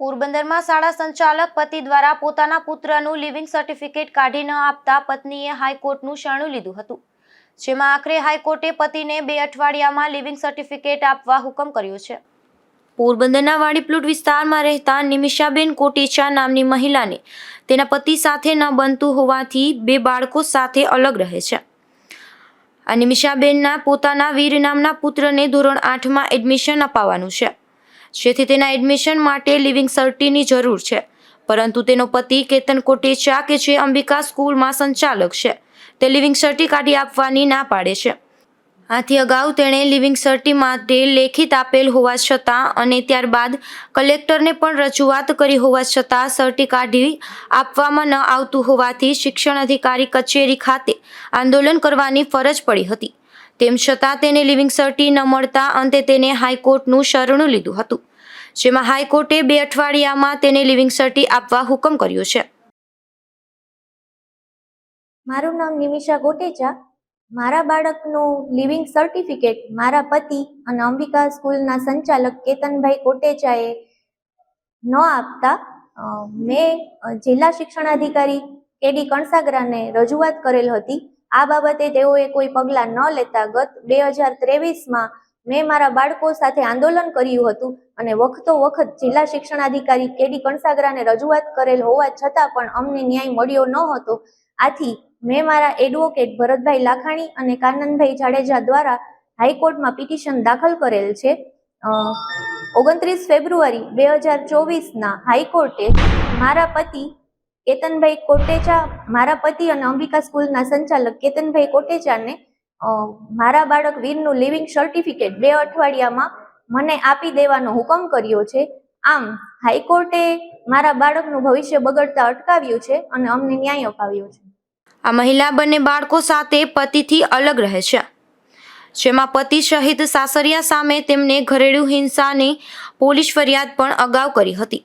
પોરબંદરમાં શાળા સંચાલક પતિ દ્વારા પોતાના પુત્રનું લિવિંગ સર્ટિફિકેટ કાઢી ન આપતા પત્નીએ હાઈકોર્ટનું શરણું લીધું હતું. જેમાં આખરે હાઈકોર્ટે પતિને બે અઠવાડિયામાં લિવિંગ સર્ટિફિકેટ આપવા હુકમ કર્યો છે. પોરબંદરના વાડીપ્લોટ વિસ્તારમાં રહેતા નિમિષાબેન કોટેચા નામની મહિલાને તેના પતિ સાથે ન બનતું હોવાથી બે બાળકો સાથે અલગ રહે છે. આ નિમિષાબેનના પોતાના વીર નામના પુત્રને ધોરણ આઠમાં એડમિશન અપાવવાનું છે. જેથી તેના એડમિશન માટે લિવિંગ સર્ટીની જરૂર છે. પરંતુ તેનો પતિ કેતન કોટેચા કે જે અંબિકા સ્કૂલમાં સંચાલક છે, તે લિવિંગ સર્ટી કાઢી આપવાની ના પાડે છે. આથી અગાઉ તેણે લિવિંગ સર્ટી માટે લેખિત આપેલ હોવા છતાં અને ત્યારબાદ કલેક્ટરને પણ રજૂઆત કરી હોવા છતાં સર્ટી કાઢી આપવામાં ન આવતું હોવાથી શિક્ષણ અધિકારી કચેરી ખાતે આંદોલન કરવાની ફરજ પડી હતી. તેમ છતાં તેને લિવિંગ સર્ટી ન મળતા અંતે તેને હાઈકોર્ટનું શરણું લીધું હતું. જેમાં હાઈકોર્ટે બે અઠવાડિયામાં તેને લિવિંગ સર્ટી આપવા હુકમ કર્યો છે. મારું નામ નિમિષા કોટેચા મારા બાળકનું લિવિંગ સર્ટિફિકેટ મારા પતિ અને અંબિકા સ્કૂલના સંચાલક કેતનભાઈ કોટેચાએ ન આપતા મેં જિલ્લા શિક્ષણાધિકારી કેડી કણસાગરાને રજૂઆત કરેલ હતી. આ બાબતે તેઓએ કોઈ પગલાં ન લેતા ગત બે હજાર ત્રેવીસમાં મેં મારા બાળકો સાથે આંદોલન કર્યું હતું અને વખતો વખત જિલ્લા શિક્ષણાધિકારી કેડી કણસાગરાને રજૂઆત કરેલ હોવા છતાં પણ અમને ન્યાય મળ્યો ન હતો. આથી મેં મારા એડવોકેટ ભરતભાઈ લાખાણી અને કાનનભાઈ જાડેજા દ્વારા હાઈકોર્ટમાં પિટિશન દાખલ કરેલ છે. ઓગણત્રીસ ફેબ્રુઆરી બે હજાર ચોવીસના હાઈકોર્ટે મારા પતિ કેતનભાઈ કોટેચા, મારા પતિ અને અંબિકા સ્કૂલના સંચાલક કેતનભાઈ કોટેચાને મારા બાળક વીરનું લિવિંગ સર્ટિફિકેટ બે અઠવાડિયામાં મને આપી દેવાનો હુકમ કર્યો છે. આમ, હાઈકોર્ટે મારા બાળકનું ભવિષ્ય બગડતા અટકાવ્યું છે અને અમને ન્યાય અપાવ્યો છે. આ મહિલા બંને બાળકો સાથે પતિથી અલગ રહે છે. જેમાં પતિ સહિત સાસરિયા સામે તેમને ઘરેલુ હિંસાની પોલીસ ફરિયાદ પણ અગાઉ કરી હતી.